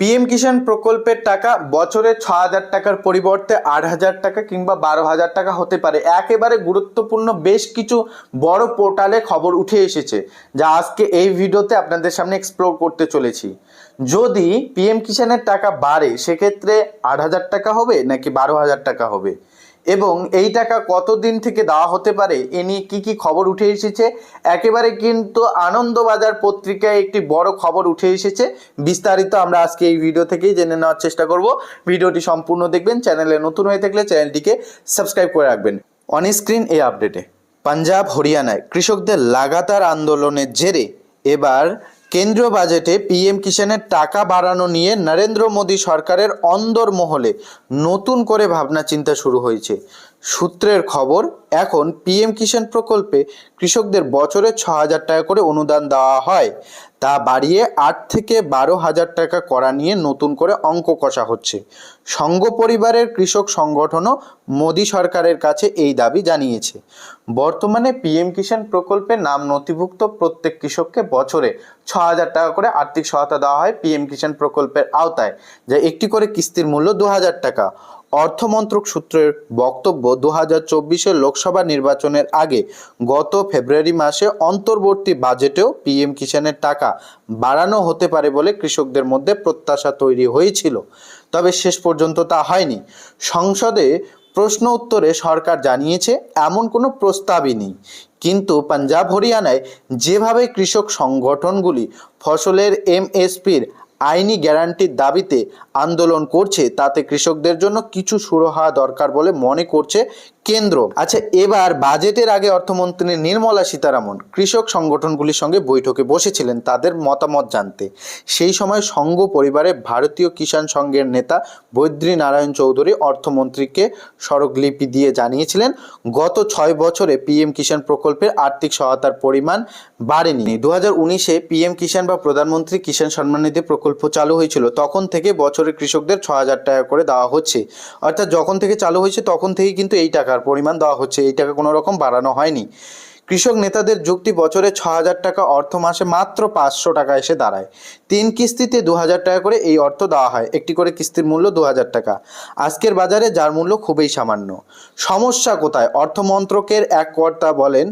PM কিষাণ প্রকল্পের টাকা বছরে ছ হাজার টাকার পরিবর্তে আট হাজার টাকা কিংবা বারো হাজার টাকা হতে পারে। একেবারে গুরুত্বপূর্ণ বেশ কিছু বড় পোর্টালে খবর উঠে এসেছে, যা আজকে এই ভিডিওতে আপনাদের সামনে এক্সপ্লোর করতে চলেছি। যদি পিএম কিষাণের টাকা বাড়ে, সেক্ষেত্রে আট হাজার টাকা হবে নাকি বারো হাজার টাকা হবে? এবং এই টাকা কতদিন থেকে দেওয়া হতে পারে, এ নিয়ে কী কী খবর উঠে এসেছে? একেবারে কিন্তু আনন্দবাজার পত্রিকায় একটি বড় খবর উঠে এসেছে। বিস্তারিত আমরা আজকে এই ভিডিও থেকেই জেনে নেওয়ার চেষ্টা করব। ভিডিওটি সম্পূর্ণ দেখবেন, চ্যানেলে নতুন হয়ে থাকলে চ্যানেলটিকে সাবস্ক্রাইব করে রাখবেন। অন স্ক্রিন এই আপডেটে পাঞ্জাব হরিয়ানায় কৃষকদের লাগাতার আন্দোলনের জেরে এবার কেন্দ্রীয় বাজেটে পিএম কিষাণের টাকা বাড়ানো নিয়ে নরেন্দ্র মোদী সরকারের অন্দর মহলে নতুন করে ভাবনা চিন্তা শুরু হয়েছে। সূত্রের খবর এখন পিএম কিষাণ প্রকল্পে কৃষকদের বছরে ছ হাজার টাকা করে অনুদান দেওয়া হয়। তা বাড়িয়ে আট থেকে বারো হাজার টাকা করা নিয়ে নতুন করে অঙ্ক কষা হচ্ছে। সংঘ পরিবারের কৃষক সংগঠনও মোদী সরকারের কাছে এই দাবি জানিয়েছে। বর্তমানে পিএম কিষাণ প্রকল্পে নাম নথিভুক্ত প্রত্যেক কৃষককে বছরে ছ হাজার টাকা করে আর্থিক সহায়তা দেওয়া হয় পিএম কিষাণ প্রকল্পের আওতায়, যা একটি করে কিস্তির মূল্য দু হাজার টাকা। অর্থমন্ত্রক সূত্রের বক্তব্য দু হাজার লোকসভা নির্বাচনের আগে গত ফেব্রুয়ারি মাসে অন্তর্বর্তী বাজেটেও পিএম কিষাণের টাকা বাড়ানো হতে পারে বলে কৃষকদের মধ্যে প্রত্যাশা তৈরি হয়েছিল। তবে শেষ পর্যন্ত তা হয়নি। সংসদে প্রশ্ন উত্তরে সরকার জানিয়েছে, এমন কোনো প্রস্তাবই নেই। কিন্তু পাঞ্জাব, হরিয়ানায় যেভাবে কৃষক সংগঠনগুলি ফসলের এমএসপির আইনি গ্যারান্টির দাবিতে আন্দোলন করছে তাতে কৃষকদের জন্য কিছু সুরহা দরকার বলে মনে করছে কেন্দ্র। আচ্ছা এবার বাজেটের আগে অর্থমন্ত্রী নির্মলা সীতারামন কৃষক সংগঠনগুলির সঙ্গে বৈঠকে বসেছিলেন তাদের মতামত জানতে। সেই সময় সংঘ পরিবারে ভারতীয় কিষাণ সংঘের নেতা বৈদ্রী নারায়ণ চৌধুরী অর্থমন্ত্রীকে স্মারকলিপি দিয়ে জানিয়েছিলেন, গত ছয় বছরে পিএম কিষাণ প্রকল্পের আর্থিক সহায়তার পরিমাণ বাড়েনি। দু হাজার উনিশে পিএম কিষাণ বা প্রধানমন্ত্রী কিষাণ সম্মান নিধি প্রকল্প চালু হয়েছিল। তখন থেকে বছরে কৃষকদের ছ হাজার টাকা করে দেওয়া হচ্ছে। অর্থাৎ যখন থেকে চালু হয়েছে, তখন থেকেই কিন্তু এই টাকার পরিমাণ দেওয়া হচ্ছে এই টাকা কোনো রকম বাড়ানো হয়নি। কৃষক নেতাদের যুক্তি, বছরে ছ হাজার টাকা অর্থ মাসে মাত্র পাঁচশো টাকা এসে দাঁড়ায়। তিন কিস্তিতে দু হাজার টাকা করে এই অর্থ দেওয়া হয়, একটি করে কিস্তির মূল্য দু হাজার টাকা। আজকের বাজারে যার মূল্য খুবই সামান্য। সমস্যা কোথায়? অর্থমন্ত্রকের এক কর্তা বলেন,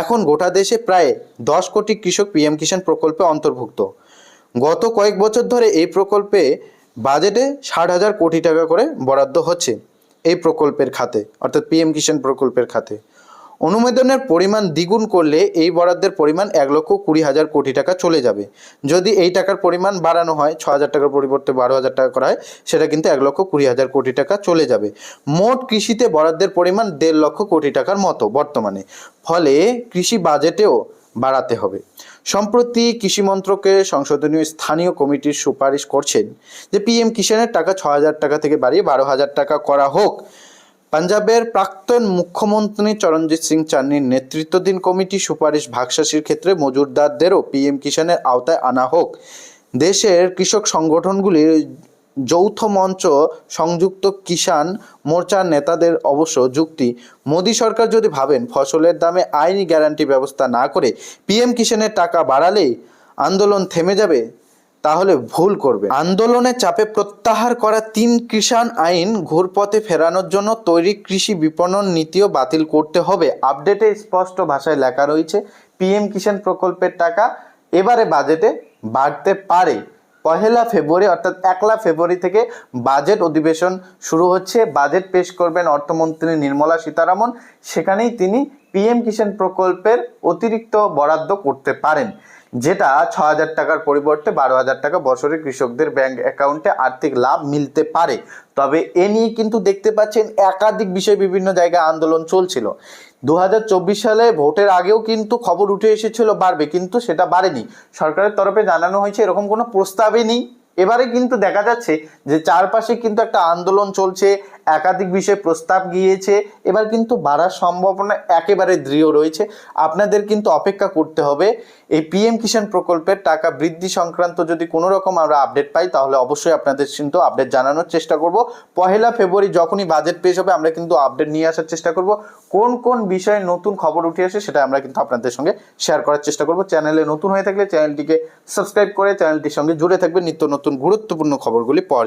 এখন গোটা দেশে প্রায় দশ কোটি কৃষক পিএম কিষাণ প্রকল্পে অন্তর্ভুক্ত। গত কয়েক বছর ধরে এই প্রকল্পে বাজেটে ষাট হাজার কোটি টাকা করে বরাদ্দ হচ্ছে। এই প্রকল্পের খাতে, অর্থাৎ পিএম কিষাণ প্রকল্পের খাতে। অনুমোদনের পরিমাণ দ্বিগুণ করলে এই বরাদ্দের পরিমাণ এক লক্ষ কুড়ি হাজার কোটি টাকা চলে যাবে। যদি এই টাকার পরিমাণ বাড়ানো হয়, ছ হাজার টাকার পরিবর্তে বারো হাজার টাকা করা হয়, সেটা কিন্তু এক লক্ষ কুড়ি হাজার কোটি টাকা চলে যাবে। মোট কৃষিতে বরাদ্দের পরিমাণ দেড় লক্ষ কোটি টাকার মতো বর্তমানে। ফলে কৃষি বাজেটেও বাড়াতে হবে। সম্প্রতি কৃষি মন্ত্রকের সংশোধনীয় স্থানীয় কমিটির সুপারিশ করছেন যে পিএম কিষাণের টাকা ছ হাজার টাকা থেকে বাড়িয়ে বারো হাজার টাকা করা হোক। পাঞ্জাবের প্রাক্তন মুখ্যমন্ত্রী চরণজিৎ সিং চান্নির নেতৃত্বাধীন কমিটি সুপারিশ ভাগশাসীর ক্ষেত্রে মজুরদারদেরও পিএম কিষাণের আওতায় আনা হোক। দেশের কৃষক সংগঠনগুলির যৌথ মঞ্চ সংযুক্ত কিষাণ মোর্চার নেতাদের অবশ্য যুক্তি, মোদী সরকার যদি ভাবেন ফসলের দামে আইনি গ্যারান্টি ব্যবস্থা না করে পিএম কিষাণের টাকা বাড়ালেই আন্দোলন থেমে যাবে, তাহলে ভুল করবে। আন্দোলনের চাপে প্রত্যাহার করা তিন কিষাণ আইন ঘুরপথে ফেরানোর জন্য তৈরি কৃষি বিপণন নীতিও বাতিল করতে হবে। আপডেটে স্পষ্ট ভাষায় লেখা রয়েছে, পিএম কিষাণ প্রকল্পের টাকা এবারে বাজেটে বাড়তে পারে। পহেলা ফেব্রুয়ারি অর্থাৎ একলা ফেব্রুয়ারি থেকে বাজেট অধিবেশন শুরু হচ্ছে। বাজেট পেশ করবেন অর্থমন্ত্রী নির্মলা সীতারামন। সেখানেই তিনি পিএম কিষাণ প্রকল্পের অতিরিক্ত বরাদ্দ করতে পারেন, যেটা ছ হাজার টাকার পরিবর্তে বারো হাজার টাকা বছরে কৃষকদের ব্যাংক অ্যাকাউন্টে আর্থিক লাভ মিলতে পারে। তবে এ নিয়ে কিন্তু দেখতে পাচ্ছেন একাধিক বিষয় বিভিন্ন জায়গায় আন্দোলন চলছিল। দু হাজার চব্বিশ সালে ভোটের আগেও কিন্তু খবর উঠে এসেছিল বাড়বে, কিন্তু সেটা বাড়েনি। সরকারের তরফে জানানো হয়েছে, এরকম কোনো প্রস্তাবই নেই। এবারে কিন্তু দেখা যাচ্ছে যে চারপাশে কিন্তু একটা আন্দোলন চলছে, একাধিক বিষয়ে প্রস্তাব গিয়েছে, এবার কিন্তু বাড়ার সম্ভাবনা একেবারে দৃঢ় রয়েছে। আপনাদের কিন্তু অপেক্ষা করতে হবে, এই পিএম কিষাণ প্রকল্পের টাকা বৃদ্ধি সংক্রান্ত যদি কোনো রকম আমরা আপডেট পাই, তাহলে অবশ্যই আপনাদের কিন্তু আপডেট জানানোর চেষ্টা করব। পহেলা ফেব্রুয়ারি যখনই বাজেট পেশ হবে, আমরা কিন্তু আপডেট নিয়ে আসার চেষ্টা করব। কোন কোন বিষয়ে নতুন খবর উঠে আসে, সেটা আমরা কিন্তু আপনাদের সঙ্গে শেয়ার করার চেষ্টা করব। চ্যানেলে নতুন হয়ে থাকলে চ্যানেলটিকে সাবস্ক্রাইব করে চ্যানেলটির সঙ্গে জুড়ে থাকবে নিত্য নতুন গুরুত্বপূর্ণ খবরগুলি পাওয়ার